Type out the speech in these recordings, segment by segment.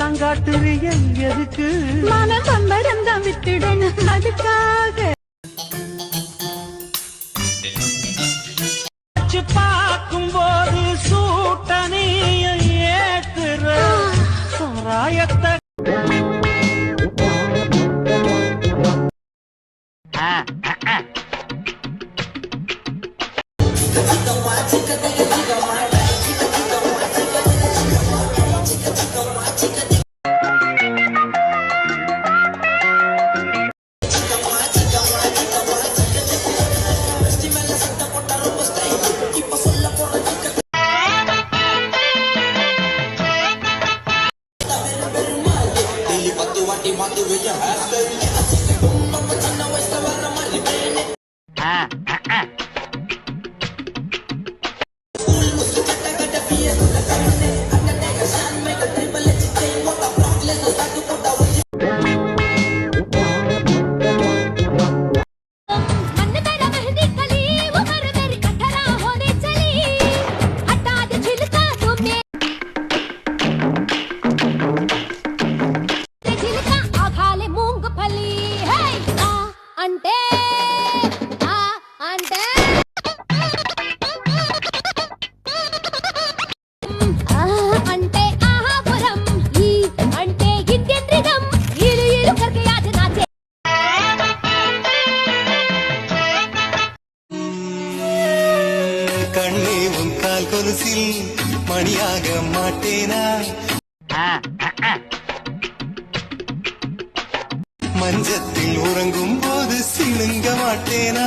தங்காட்டுறிய எதுக்கு? மனம் பம்பரம் தான் விட்டுடன் அதுக்காக. பார்க்கும் போது சூட்டனைய ஏத்துற சாராயத்தை Ah, ah, ah. Ah. மணியாக மாட்டேனா? மஞ்சத்தில் உறங்கும் போது சிழுங்க மாட்டேனா?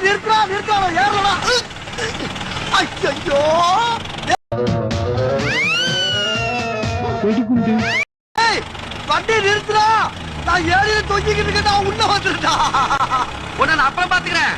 நிற்கிறா நிற்கிறா ஏறலாம் ஐயோ வெடிகுண்டு. வண்டி நிறுத்துறா நான் ஏறி தொங்கிக்கிட்டு இருக்கேன் நான் உள்ள வந்துட்டா. உன்னை நான் அப்புறம் பாத்துக்கிறேன்